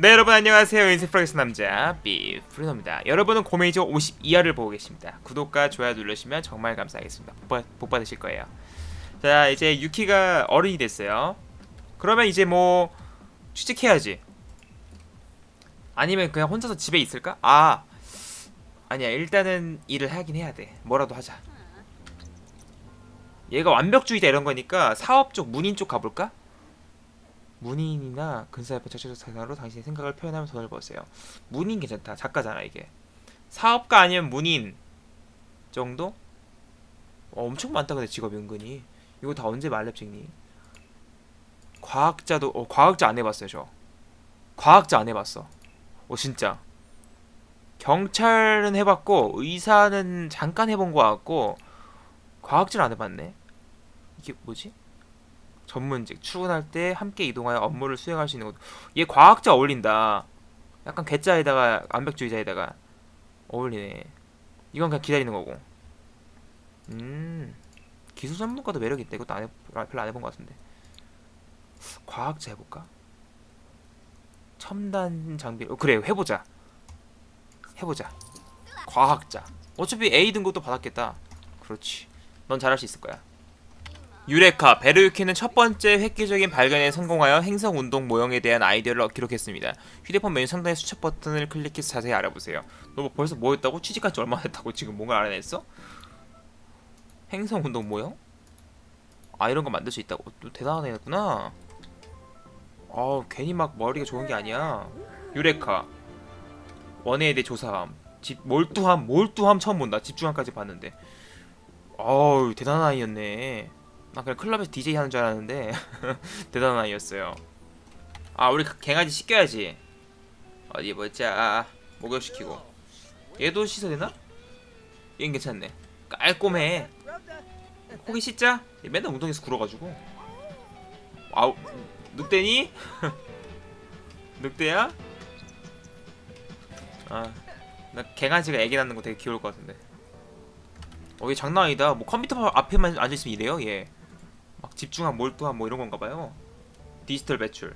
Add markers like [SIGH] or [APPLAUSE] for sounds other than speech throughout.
네 여러분 안녕하세요. 인스프라기스 남자 비프리노입니다. 여러분은 고메이저 52화를 보고 계십니다. 구독과 좋아요 누르시면 정말 감사하겠습니다. 복, 받- 복 받으실 거예요. 자 이제 유키가 어른이 됐어요. 그러면 이제 뭐 취직해야지. 아니면 그냥 혼자서 집에 있을까? 아 아니야. 일단은 일을 하긴 해야 돼. 뭐라도 하자. 얘가 완벽주의자 이런 거니까 사업 쪽 문인 쪽 가볼까? 문인이나 근사협회 적극적 사상으로 당신의 생각을 표현하면 돈을 버세요. 문인 괜찮다. 작가잖아 이게. 사업가 아니면 문인 정도? 어, 엄청 많다 근데 직업이 은근히. 이거 다 언제 말렙 찍니? 과학자도 어, 과학자 안 해봤어요 저. 과학자 안 해봤어. 어 진짜. 경찰은 해봤고 의사는 잠깐 해본 거 같고 과학자는 안 해봤네. 이게 뭐지? 전문직 출근할 때 함께 이동하여 업무를 수행할 수 있는 것. 얘 과학자 어울린다. 약간 괴짜에다가 완벽주의자에다가 어울리네. 이건 그냥 기다리는 거고. 음 기술 전문가도 매력 있다. 이것도 안 해, 별로 안 해본 것 같은데. 과학자 해볼까? 첨단 장비. 어, 그래 해보자. 해보자. 과학자. 어차피 A 등급도 받았겠다. 그렇지. 넌 잘할 수 있을 거야. 유레카 베르유키는 첫 번째 획기적인 발견에 성공하여 행성 운동 모형에 대한 아이디어를 기록했습니다. 휴대폰 메뉴 상단의 수첩 버튼을 클릭해서 자세히 알아보세요. 너 뭐 벌써 뭐 했다고? 취직한 지 얼마나 됐다고 지금 뭔가 알아냈어? 행성 운동 모형? 아 이런 거 만들 수 있다고? 또 대단한 애구나. 아 괜히 막 머리가 좋은 게 아니야. 유레카 원해에 대해 조사함. 집 몰두함 몰두함 처음 본다. 집중함까지 봤는데. 어우 대단한 아이였네. 나 그냥 클럽에서 DJ 하는 줄 알았는데 [LAUGHS] 대단한 아이였어요. 아 우리 그 갱아지 씻겨야지. 어디 보자. 목욕시키고. 얘도 씻어야 되나? 얘는 괜찮네. 깔끔해. 호기 씻자. 얘 맨날 운동에서 굴어가지고. 아우 늑대니? [LAUGHS] 늑대야? 아, 나 갱아지가 애기 낳는 거 되게 귀여울 것 같은데. 어, 얘 장난 아니다. 뭐 컴퓨터 앞에만 앉아 있으면 이래요, 얘. 막 집중함, 몰두함 뭐 이런 건가 봐요. 디지털 매출.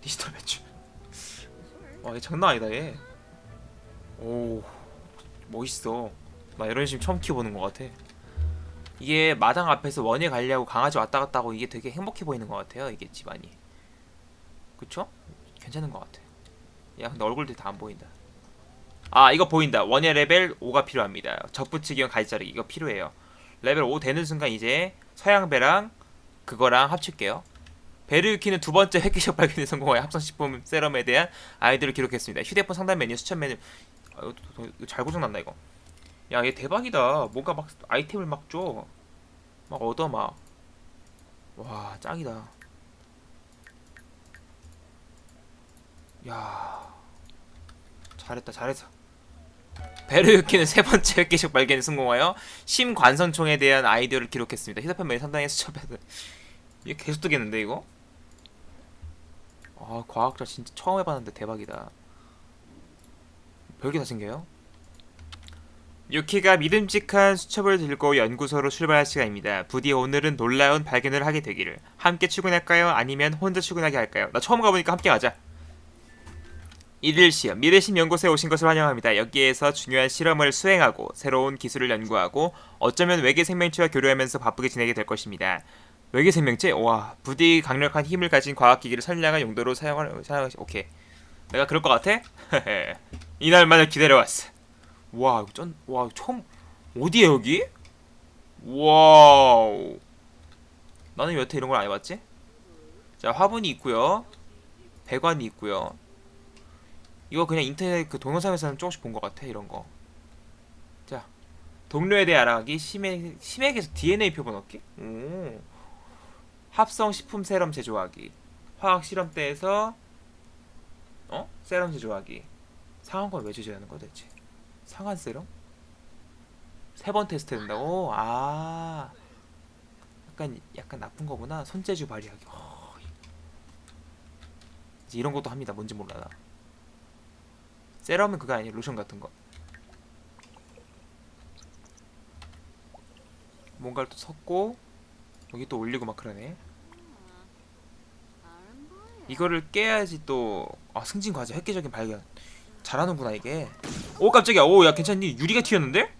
디지털 매출. 와, 얘 장난 아니다, 얘. 오, 멋있어. 나 이런 식 처음 키워보는 것 같아. 이게 마당 앞에서 원예 관리하고 강아지 왔다 갔다 하고 이게 되게 행복해 보이는 것 같아요, 이게 집안이. 그쵸? 괜찮은 것 같아. 야, 근데 얼굴들 다안 보인다. 아 이거 보인다 원예 레벨 5가 필요합니다 적붙이기용 가지 자르기 이거 필요해요 레벨 5 되는 순간 이제 서양배랑 그거랑 합칠게요. 베르유키는 두 번째 획기적 발견에 성공하여 합성식품 세럼에 대한 아이디어를 기록했습니다. 휴대폰 상단 메뉴 수천 메뉴. 아, 이거, 잘 고장났나 이거? 야 얘 대박이다. 뭔가 막 아이템을 막 줘. 막 얻어 막 와 짱이다. 야. 잘했다 잘했어 베르유키는 세 번째 획기적 발견에 성공하여 심관선총에 대한 아이디어를 기록했습니다. 휴대폰 메뉴 상단에 수첩에서 이게 계속 뜨겠는데 이거? 아 과학자 진짜 처음 해봤는데 대박이다. 별게 다 생겨요? 유키가 믿음직한 수첩을 들고 연구소로 출발할 시간입니다. 부디 오늘은 놀라운 발견을 하게 되기를. 함께 출근할까요? 아니면 혼자 출근하게 할까요? 나 처음 가보니까 함께 가자. 일일 시험 미래심 연구소에 오신 것을 환영합니다. 여기에서 중요한 실험을 수행하고 새로운 기술을 연구하고 어쩌면 외계 생명체와 교류하면서 바쁘게 지내게 될 것입니다. 외계 생명체? 와 부디 강력한 힘을 가진 과학기기를 선량한 용도로 사용할 사용 오케이. 내가 그럴 것 같아? [LAUGHS] 이날만을 기다려왔어. 와 이거 쩐와 처음 어디에 여기? 와우. 나는 여태 이런 걸 안 해봤지? 자 화분이 있고요. 배관이 있고요. 이거 그냥 인터넷 그 동영상에서는 조금씩 본 것 같아 이런 거. 자 동료에 대해 알아가기 심액 심액에서 DNA 표본 얻기. 오. 합성 식품 세럼 제조하기. 화학 실험대에서 어 세럼 제조하기. 상한걸 왜 제조하는 거야 대체? 상한 세럼? 세 번 테스트 된다고? 아 약간 약간 나쁜 거구나. 손재주 발휘하기. 어. 이런 것도 합니다. 뭔지 몰라 나. 세럼은 그거 아니에요 로션 같은 거. 뭔가를 또 섞고 여기 또 올리고 막 그러네. 이거를 깨야지 또 아 승진 과제 획기적인 발견. 잘하는구나 이게. 오 깜짝이야. 오 야 괜찮니? 유리가 튀었는데?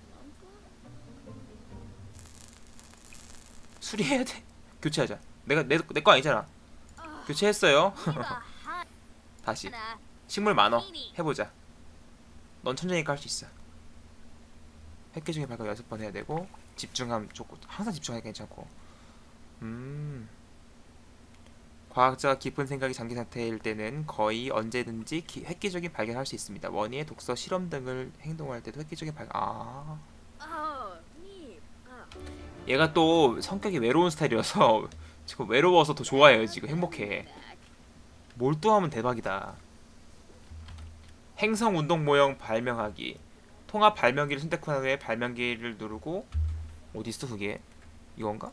수리해야 돼? [LAUGHS] 교체하자. 내가 내 내 거 아니잖아. 교체했어요. [LAUGHS] 다시. 식물 많어. 해보자 넌 천재니까 할수 있어 획기적인 발견 여섯 번 해야 되고 집중함 좋고 항상 집중하기 괜찮고 음 과학자가 깊은 생각이 잠긴 상태일 때는 거의 언제든지 기, 획기적인 발견할 수 있습니다. 원예, 독서, 실험 등을 행동할 때도 획기적인 발견. 아, 얘가 또 성격이 외로운 스타일이어서 [LAUGHS] 지금 외로워서 더 좋아해요. 지금 행복해. 몰두하면 대박이다. 행성 운동 모형 발명하기. 통합 발명기를 선택한 후에 발명기를 누르고 어디 있어 그게? 이건가?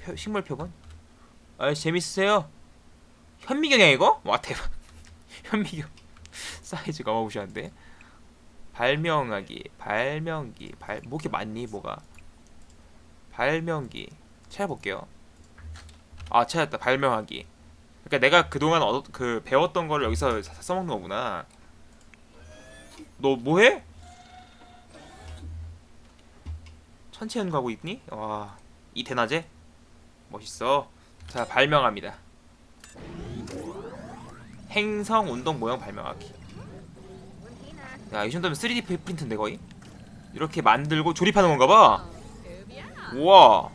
표, 식물 표본? 아 재밌으세요? 현미경이야 이거? 와 대박 [LAUGHS] 현미경 사이즈가 어마무시한데 발명하기 발명기 발 뭐 이렇게 많니 뭐가 발명기 찾아볼게요 아 찾았다 발명하기 그러니까 내가 그동안 얻, 그 배웠던 거를 여기서 사- 써먹는 거구나. 너 뭐해? 천체연 가고 있니? 와 이 대낮에? 멋있어. 자 발명합니다. 행성 운동 모형 발명하기. 야 이 정도면 3D 프- 프린트인데 거의? 이렇게 만들고 조립하는 건가 봐? 우와.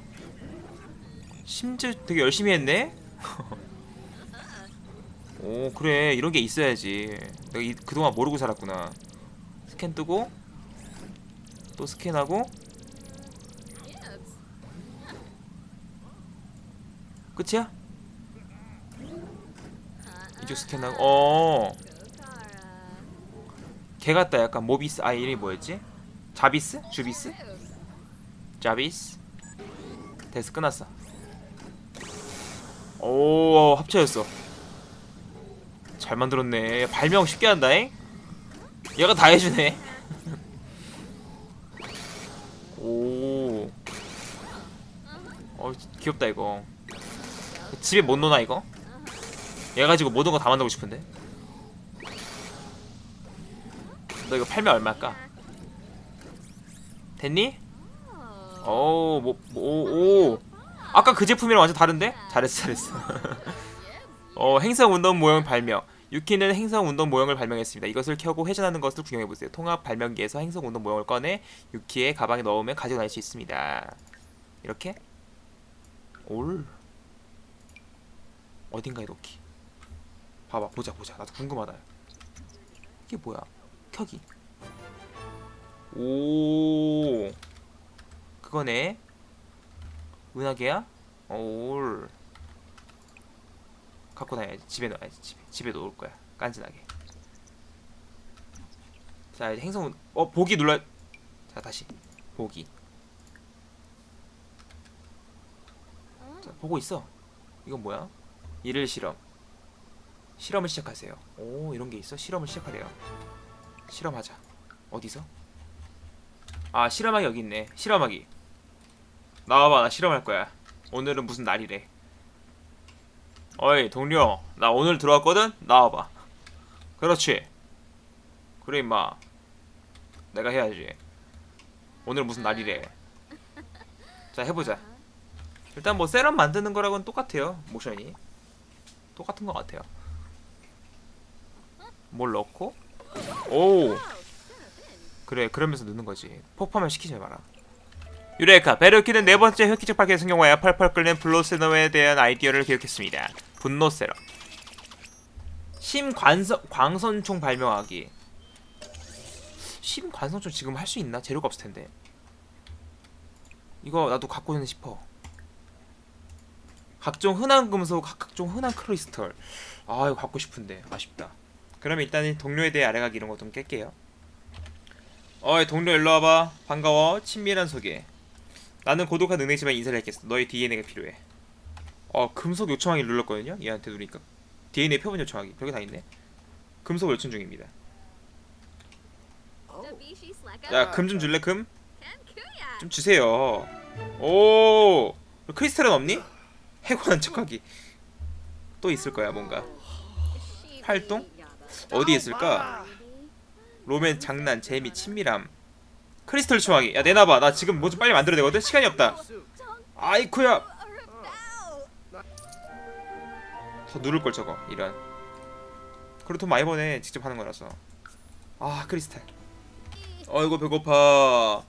심지어 되게 열심히 했네 [LAUGHS] 오 그래 이런 게 있어야지 내가 이, 그동안 모르고 살았구나 스캔 뜨고 또 스캔하고 끝이야? 이쪽 스캔하고 어. 걔 같다 약간 모비스 아 이름이 뭐였지? 자비스? 주비스? 자비스? 됐어 끝났어 오 합쳐졌어 잘 만들었네 발명 쉽게 한다잉 얘가 다 해주네 [LAUGHS] 오 어, 귀엽다 이거 집에 못 노나 이거? 얘 가지고 모든 거 다 만들고 싶은데 너 이거 팔면 얼마일까? 됐니? 오, 뭐, 뭐, 오, 오. 아까 그 제품이랑 완전 다른데? 잘했어, 잘했어. [LAUGHS] 어, 행성 운동 모형 발명. 유키는 행성 운동 모형을 발명했습니다. 이것을 켜고 회전하는 것을 구경해 보세요. 통합 발명기에서 행성 운동 모형을 꺼내 유키의 가방에 넣으면 가지고 다닐 수 있습니다. 이렇게? 올. 어딘가에 놓기. 봐봐, 보자, 보자. 나도 궁금하다. 이게 뭐야? 켜기. 오. 그거네. 은하계야? 올. 갖고 다녀야지. 집에 넣어야지. 집에. 집에 놓을 거야. 깐진하게. 자, 이제 행성 어, 보기 눌러. 자, 다시. 보기. 자, 보고 있어. 이건 뭐야? 일일 실험. 실험을 시작하세요. 오, 이런 게 있어? 실험을 시작하래요. 실험하자. 어디서? 아, 실험하기 여기 있네. 실험하기. 나와봐, 나 실험할 거야. 오늘은 무슨 날이래. 어이, 동료. 나 오늘 들어왔거든? 나와봐. 그렇지. 그래, 임마. 내가 해야지. 오늘 무슨 날이래. 자, 해보자. 일단 뭐 세럼 만드는 거랑은 똑같아요. 모션이. 똑같은 것 같아요. 뭘 넣고? 오! 그래 그러면서 넣는 거지 폭파만 시키지 마라 유레카 베르키는 네 번째 획기적 파괴 성경화야 펄펄 끓는 블로세너에 대한 아이디어를 기억했습니다. 분노 세럼. 심관선 광선총 발명하기. 심관선총 지금 할 수 있나? 재료가 없을 텐데. 이거 나도 갖고 있는 싶어. 각종 흔한 금속 각종 흔한 크리스털. 아 이거 갖고 싶은데. 아쉽다. 그럼 일단은 동료에 대해 알아가기 이런 거 좀 깰게요. 어이 동료 일로 와봐. 반가워. 친밀한 소개 나는 고독한 능력이지만 인사를 했겠어. 너의 DNA가 필요해. 어 금속 요청하기 눌렀거든요 얘한테 누르니까. DNA 표본 요청하기. 별게 다 있네. 금속 요청 중입니다. 야 금 좀 줄래 금? 좀 주세요. 오! 크리스탈은 없니? 해고한 척하기. 또 있을 거야 뭔가. 활동? 어디에 있을까? 로맨, 장난, 재미, 친밀함 크리스털 추앙이. 야 내놔봐. 나 지금 뭐 좀 빨리 만들어야 되거든? 시간이 없다. 아이쿠야. 더 누를 걸 저거. 이런. 그리고 돈 많이 버네 직접 하는 거라서. 아 크리스탈. 어이구 배고파.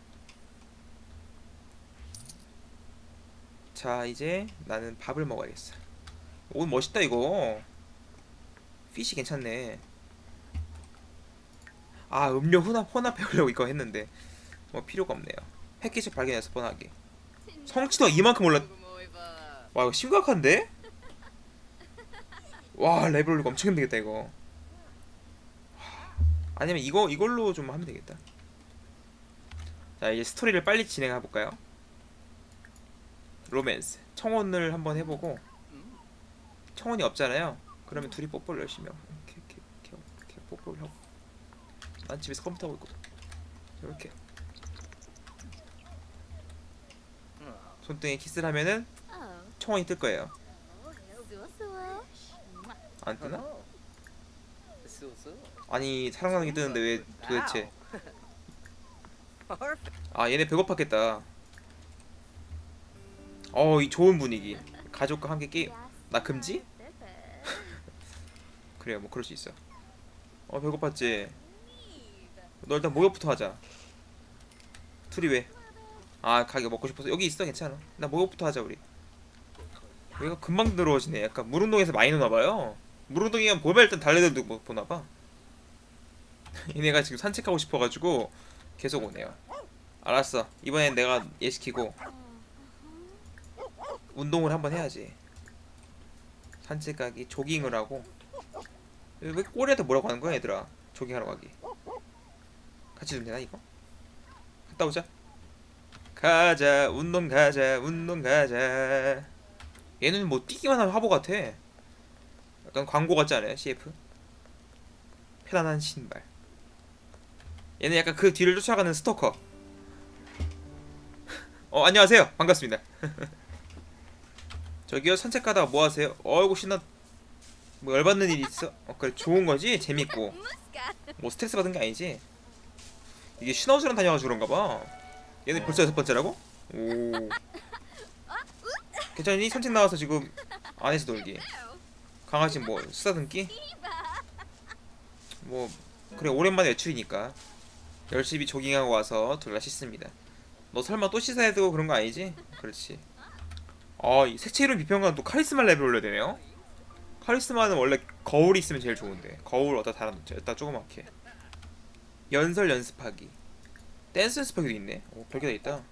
자 이제 나는 밥을 먹어야겠어. 오 멋있다 이거. 피시 괜찮네. 아 음료 혼합 혼합해보려고 이거 했는데 뭐 필요가 없네요. 패키지 발견해서 뻔하게. 성취도가 이만큼 올랐 와 이거 심각한데? 와 레벨 올리고 엄청 힘들겠다 이거. 와, 아니면 이거 이걸로 좀 하면 되겠다. 자 이제 스토리를 빨리 진행해 볼까요? 로맨스. 청혼을 한번 해보고. 청혼이 없잖아요. 그러면 둘이 뽀뽀를 열심히 하고. 이렇게 이렇게, 이렇게 뽀뽀를 하고. 난 집에서 컴퓨터 하고 있거든. 이렇게 손등에 키스를 하면은 청혼이 뜰 거예요. 안 뜨나? 아니 사랑하는 게 뜨는데 왜 도대체? 아 얘네 배고팠겠다. 어 이 좋은 분위기. 가족과 함께 게임. 나 금지? [LAUGHS] 그래요 뭐 그럴 수 있어. 어 배고팠지? 너 일단 목욕부터 하자. 둘이 왜? 아 가게 먹고 싶어서. 여기 있어 괜찮아. 나 목욕부터 하자 우리. 여기가 금방 들어오시네. 약간 물운동에서 많이 노나봐요. 물운동이면 보면 일단 달래들도 뭐 보나봐. [LAUGHS] 얘네가 지금 산책하고 싶어가지고 계속 오네요. 알았어. 이번엔 내가 얘 시키고 운동을 한번 해야지. 산책 가기 조깅을 하고. 왜 꼬리한테 뭐라고 하는 거야 얘들아? 조깅하러 가기. 같이 좀 되나 이거? 갔다 오자 가자 운동 가자 운동 가자. 얘는 뭐 뛰기만 하면 화보 같아. 약간 광고 같지 않아요 CF? 편안한 신발. 얘는 약간 그 뒤를 쫓아가는 스토커. [LAUGHS] 어 안녕하세요. 반갑습니다. [LAUGHS] 저기요 산책 가다가 뭐 하세요? 어이구 신나. 뭐 열받는 일 있어? 어 그래 좋은 거지? 재밌고. 뭐 스트레스 받은 게 아니지? 이게 슈나우스랑 다녀가지고 그런가 봐 얘는 벌써 여섯 번째라고? 오 [LAUGHS] 괜찮니? 산책 나와서 지금 안에서 놀기 강아지 뭐 쓰다듬기? 뭐 그래 오랜만에 외출이니까 열심히 조깅하고 와서 둘다 씻습니다 너 설마 또 씻어야 되고 그런 거 아니지? 그렇지 아 이 색채 이름 비평관 또 카리스마 레벨 올려야 되네요 카리스마는 원래 거울이 있으면 제일 좋은데 거울 어디다 달아놓자 일단 조그맣게 연설 연습하기 댄스 연습하기도 있네. 오 별게 다 있다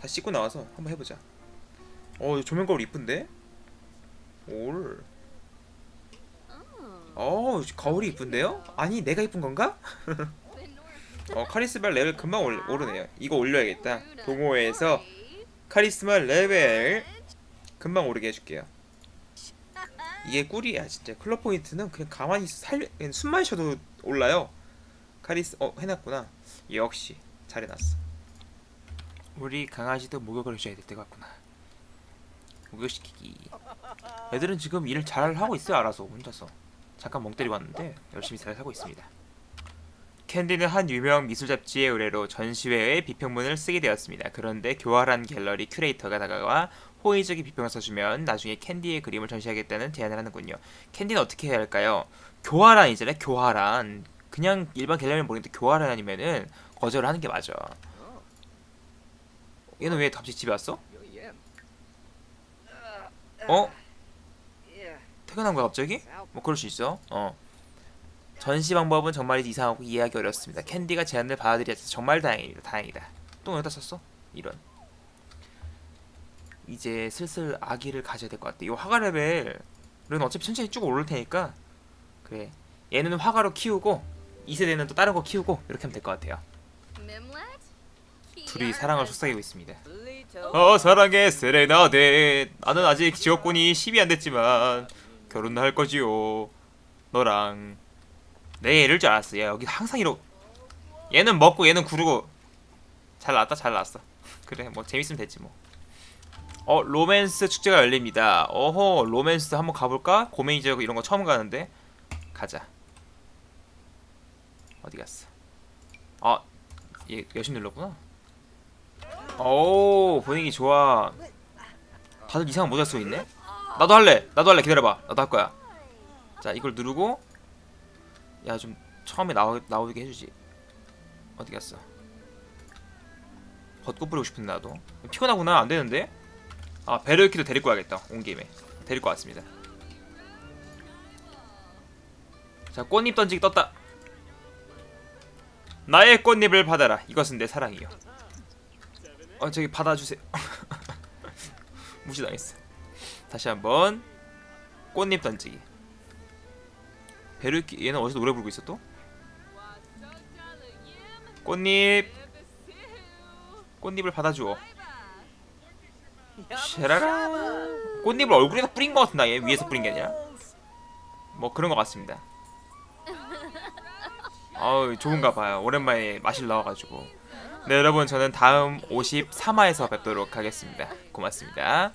다 씻고 나와서 한번 해보자. 어 조명 거울 이쁜데? 올. 어, 거울이 이쁜데요? 아니 내가 이쁜 건가? [LAUGHS] 어 카리스마 레벨 금방 올, 오르네요. 이거 올려야겠다. 동호회에서 카리스마 레벨 금방 오르게 해줄게요. 이게 꿀이야 진짜. 클럽 포인트는 그냥 가만히 살 그냥 숨만 쉬어도 올라요. 카리스 어 해놨구나 역시 잘해놨어 우리 강아지도 목욕을 해줘야 될 때가 왔구나 목욕시키기 애들은 지금 일을 잘 하고 있어요 알아서 혼자서 잠깐 멍 때리고 왔는데 열심히 잘 하고 있습니다 캔디는 한 유명 미술 잡지의 의뢰로 전시회에 비평문을 쓰게 되었습니다. 그런데 교활한 갤러리 큐레이터가 다가와 호의적인 비평을 써주면 나중에 캔디의 그림을 전시하겠다는 제안을 하는군요. 캔디는 어떻게 해야 할까요? 교활한 이잖아요. 교활한. 그냥 일반 갤러리는 모르는데 교활한 아니면은 거절을 하는 게 맞아. 얘는 왜 갑자기 집에 왔어? 어? 퇴근한 거야 갑자기? 뭐 그럴 수 있어. 어. 전시 방법은 정말 이상하고 이해하기 어렵습니다. 캔디가 제안을 받아들여서 정말 다행이다. 다행이다. 또 여기다 썼어? 이런. 이제 슬슬 아기를 가져야 될 것 같아. 이 화가 레벨은 어차피 천천히 쭉 오를 테니까 그래. 얘는 화가로 키우고 2세대는 또 다른 거 키우고 이렇게 하면 될 것 같아요. 둘이 사랑을 속삭이고 있습니다. 어 사랑해 세레나데 나는 아직 지역군이 10이 안 됐지만 결혼할 거지요 너랑 내 이럴 줄 알았어 야 여기 항상 이러 얘는 먹고 얘는 구르고 잘 나왔다 잘 나왔어 그래 뭐 재밌으면 됐지 뭐 어 로맨스 축제가 열립니다. 어허 로맨스 한번 가볼까? 고메이 지역 이런 거 처음 가는데 가자. 어디 갔어? 아, 얘 여신 눌렀구나. 오 분위기 좋아. 다들 이상한 모자 쓰고 있네. 나도 할래. 나도 할래. 기다려봐. 나도 할 거야. 자 이걸 누르고 야 좀 처음에 나오 나오게 해주지. 어디 갔어? 벚꽃 뿌리고 싶은데 나도 피곤하구나 안 되는데. 아 베르키도 데리고 와야겠다 온 김에 데리고 왔습니다. 자 꽃잎 던지기 떴다. 나의 꽃잎을 받아라. 이것은 내 사랑이요. 어 저기 받아주세요. [LAUGHS] 무시당했어. 다시 한번 꽃잎 던지기. 베르키 얘는 어디서 노래 부르고 있어 또? 꽃잎 꽃잎을 받아주어. 쉐라라. 꽃잎을 얼굴에다 뿌린 것 같은데 얘 위에서 뿌린 게 아니라. 뭐 그런 것 같습니다. 아우 좋은가 봐요. 오랜만에 마실 나와가지고. 네 여러분 저는 다음 53화에서 뵙도록 하겠습니다. 고맙습니다.